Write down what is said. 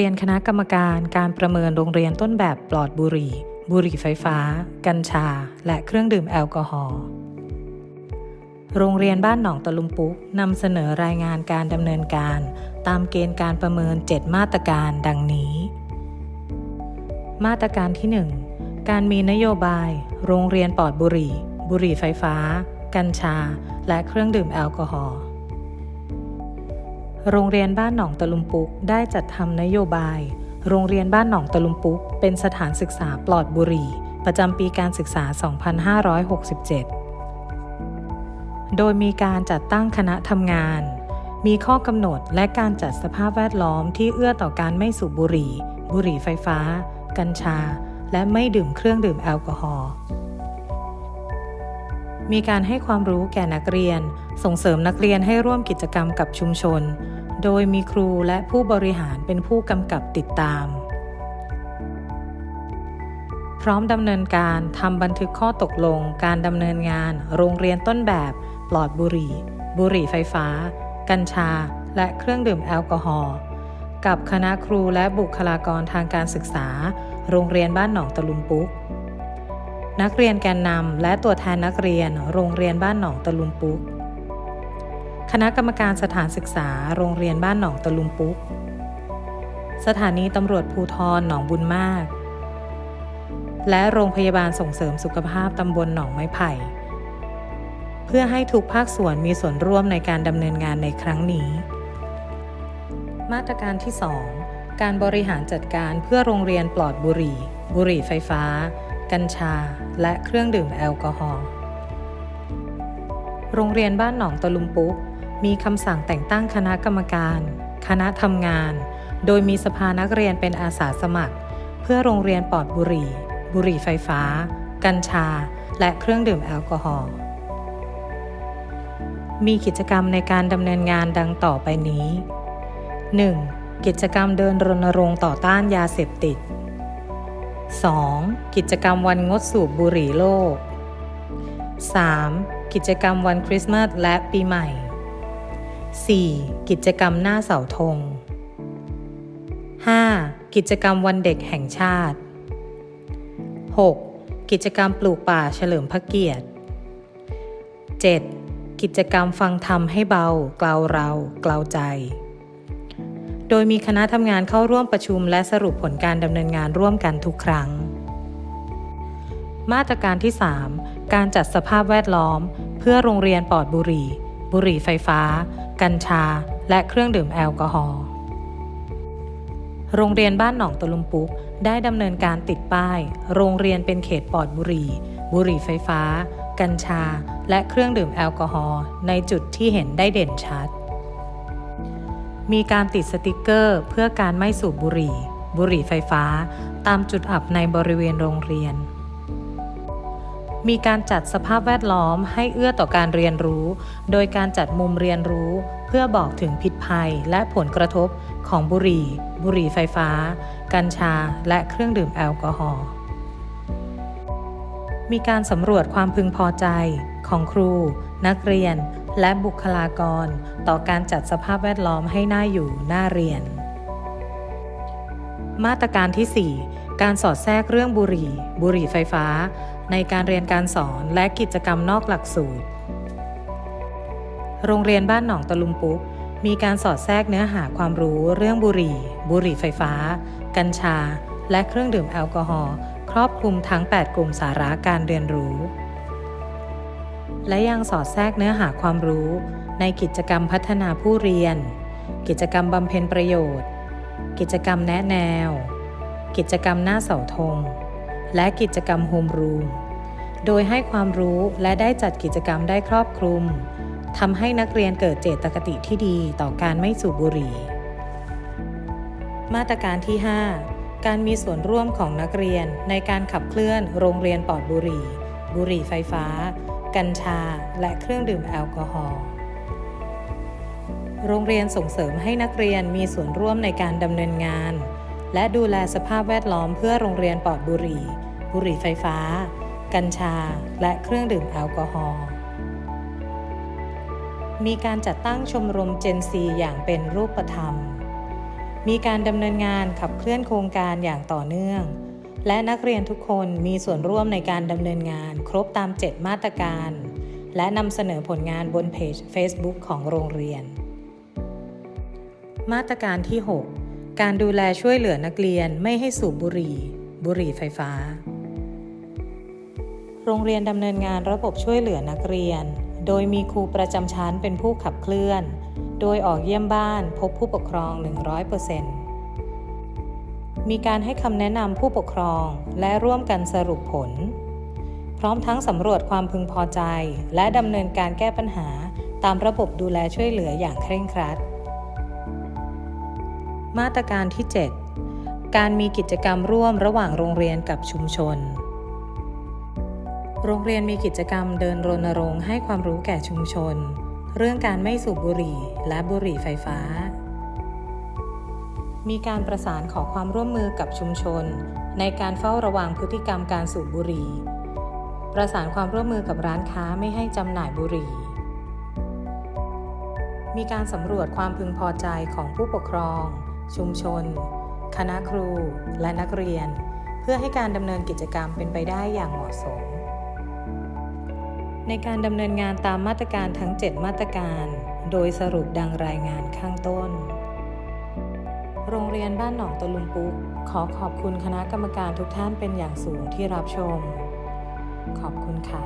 เรียนคณะกรรมการการประเมินโรงเรียนต้นแบบปลอดบุหรี่ บุหรี่ไฟฟ้า กัญชา และเครื่องดื่มแอลกอฮอล์โรงเรียนบ้านหนองตะลุมปุกนำเสนอรายงานการดำเนินการ ตามเกณฑ์การประเมิน 7 มาตรการดังนี้ มาตรการที่ 1 การมีนโยบาย โรงเรียนปลอดบุหรี่ บุหรี่ไฟฟ้า กัญชา และเครื่องดื่มแอลกอฮอล์ โรงเรียนบ้านหนองตะลุมปุกได้จัดทำนโยบาย โรงเรียนบ้านหนองตะลุมปุก เป็นสถานศึกษาปลอดบุหรี่ ประจำปีการศึกษา 2567 โดยมีการจัดตั้งคณะทำงาน มีข้อกำหนดและการจัดสภาพแวดล้อมที่เอื้อต่อการไม่สูบบุหรี่ บุหรี่ไฟฟ้า กัญชา และไม่ดื่มเครื่องดื่มแอลกอฮอล์มีการให้ความรู้แก่นักเรียน ส่งเสริมนักเรียนให้ร่วมกิจกรรมกับชุมชน โดยมีครูและผู้บริหารเป็นผู้กำกับติดตาม พร้อมดำเนินการทำบันทึกข้อตกลง การดำเนินงาน โรงเรียนต้นแบบปลอดบุหรี่ บุหรี่ไฟฟ้า กัญชา และเครื่องดื่มแอลกอฮอล์กับคณะครูและบุคลากรทางการศึกษา โรงเรียนบ้านหนองตะลุมปุก นักเรียนแกนนำและตัวแทนนักเรียน โรงเรียนบ้านหนองตะลุมปุก คณะกรรมการสถานศึกษาโรงเรียนบ้านหนองตะลุมปุกสถานีตำรวจภูทรหนองบุญมาก และโรงพยาบาลส่งเสริมสุขภาพตำบลหนองไม้ไผ่ เพื่อให้ทุกภาคส่วนมีส่วนร่วมในการดำเนินงานในครั้งนี้ มาตรการที่ 2 การบริหารจัดการเพื่อโรงเรียนปลอดบุหรี่ บุหรี่ไฟฟ้า กัญชา และเครื่องดื่มแอลกอฮอล์โรงเรียนบ้านหนองตะลุมปุก มีคำสั่งแต่งตั้งคณะกรรมการ คณะทำงาน โดยมีสภานักเรียนเป็นอาสาสมัคร เพื่อโรงเรียนปลอดบุหรี่ บุหรี่ไฟฟ้า กัญชา และเครื่องดื่มแอลกอฮอล์ มีกิจกรรมในการดำเนินงานดังต่อไปนี้ 1. กิจกรรมเดินรณรงค์ต่อต้านยาเสพติด 2. กิจกรรมวันงดสูบบุหรี่โลก 3. กิจกรรมวันคริสต์มาสและปีใหม่ 4. กิจกรรมหน้าเสาธง 5. กิจกรรมวันเด็กแห่งชาติ 6. กิจกรรมปลูกป่าเฉลิมพระเกียรติ 7. กิจกรรมฟังธรรมให้เบา กล่าวเรากล่าวใจ โดยมีคณะทำงานเข้าร่วมประชุมและสรุปผลการดำเนินงานร่วมกันทุกครั้ง มาตรการที่ 3 การจัดสภาพแวดล้อม เพื่อโรงเรียนปลอดบุหรี่ บุหรี่ไฟฟ้า กัญชา และเครื่องดื่มแอลกอฮอล์โรงเรียนบ้านหนองตะลุมปุกได้ดำเนินการติดป้าย โรงเรียนเป็นเขตปลอดบุหรี่ บุหรี่ไฟฟ้า กัญชา และเครื่องดื่มแอลกอฮอล์ในจุดที่เห็นได้เด่นชัด มีการติดสติกเกอร์ เพื่อการไม่สูบบุหรี่ บุหรี่ไฟฟ้า ตามจุดอับในบริเวณโรงเรียน มีการจัดสภาพแวดล้อมให้เอื้อต่อการเรียนรู้ โดยการจัดมุมเรียนรู้ เพื่อบอกถึงพิษภัยและผลกระทบของบุหรี่ บุหรี่ไฟฟ้า กัญชา และเครื่องดื่มแอลกอฮอล์ มีการสำรวจความพึงพอใจของครู นักเรียน และบุคลากร ต่อการจัดสภาพแวดล้อมให้น่าอยู่น่าเรียน มาตรการที่ 4 การสอดแทรกเรื่องบุหรี่ บุหรี่ไฟฟ้า ในการเรียนการสอนและกิจกรรมนอกหลักสูตร โรงเรียนบ้านหนองตะลุมปุกมีการสอดแทรกเนื้อหาความรู้เรื่องบุหรี่ บุหรี่ไฟฟ้า กัญชา และเครื่องดื่มแอลกอฮอล์ครอบคลุมทั้ง 8 กลุ่มสาระการเรียนรู้ และยังสอดแทรกเนื้อหาความรู้ ในกิจกรรมพัฒนาผู้เรียน กิจกรรมบำเพ็ญประโยชน์ กิจกรรมแนะแนว กิจกรรมหน้าเสาธง และกิจกรรมโฮมรูม โดยให้ความรู้และได้จัดกิจกรรมได้ครอบคลุมทำให้นักเรียนเกิดเจตคติที่ดีต่อการไม่สูบบุหรี่ มาตรการที่ 5 การมีส่วนร่วมของนักเรียนในการขับเคลื่อนโรงเรียนปลอดบุหรี่ บุหรี่ไฟฟ้า กัญชา และเครื่องดื่มแอลกอฮอล์ โรงเรียนส่งเสริมให้นักเรียนมีส่วนร่วมในการดำเนินงาน และดูแลสภาพแวดล้อมเพื่อโรงเรียนปลอดบุหรี่ บุหรี่ไฟฟ้า กัญชา และเครื่องดื่มแอลกอฮอล์มีการจัดตั้งชมรมเจนซีอย่างเป็นรูปธรรม มีการดำเนินงานขับเคลื่อนโครงการอย่างต่อเนื่อง และนักเรียนทุกคนมีส่วนร่วมในการดำเนินงานครบตาม 7 มาตรการ และนำเสนอผลงานบนเพจ Facebook ของโรงเรียน มาตรการที่ 6 การดูแลช่วยเหลือนักเรียนไม่ให้สูบบุหรี่ บุหรี่ไฟฟ้า โรงเรียนดำเนินงานระบบช่วยเหลือนักเรียน โดยมีครูประจำชั้นเป็นผู้ขับเคลื่อน โดยออกเยี่ยมบ้านพบผู้ปกครอง 100%มีการให้คำแนะนำผู้ปกครองและร่วมกันสรุปผล พร้อมทั้งสำรวจความพึงพอใจ และดำเนินการแก้ปัญหาตามระบบดูแลช่วยเหลืออย่างเคร่งครัด มาตรการที่ 7 การมีกิจกรรมร่วมระหว่างโรงเรียนกับชุมชน โรงเรียนมีกิจกรรมเดินรณรงค์ให้ความรู้แก่ชุมชน เรื่องการไม่สูบบุหรี่และบุหรี่ไฟฟ้า มีการประสานขอความร่วมมือกับชุมชน ในการเฝ้าระวังพฤติกรรมการสูบบุหรี่ ประสานความร่วมมือกับร้านค้าไม่ให้จำหน่ายบุหรี่มีการสำรวจความพึงพอใจของผู้ปกครอง ชุมชน คณะครู และนักเรียน เพื่อให้การดำเนินกิจกรรมเป็นไปได้อย่างเหมาะสม ในการดำเนินงานตามมาตรการทั้ง 7 มาตรการ โดยสรุปดังรายงานข้างต้น โรงเรียนบ้านหนองตะลุมปุกขอขอบคุณคณะกรรมการทุกท่านเป็นอย่างสูงที่รับชม ขอบคุณค่ะ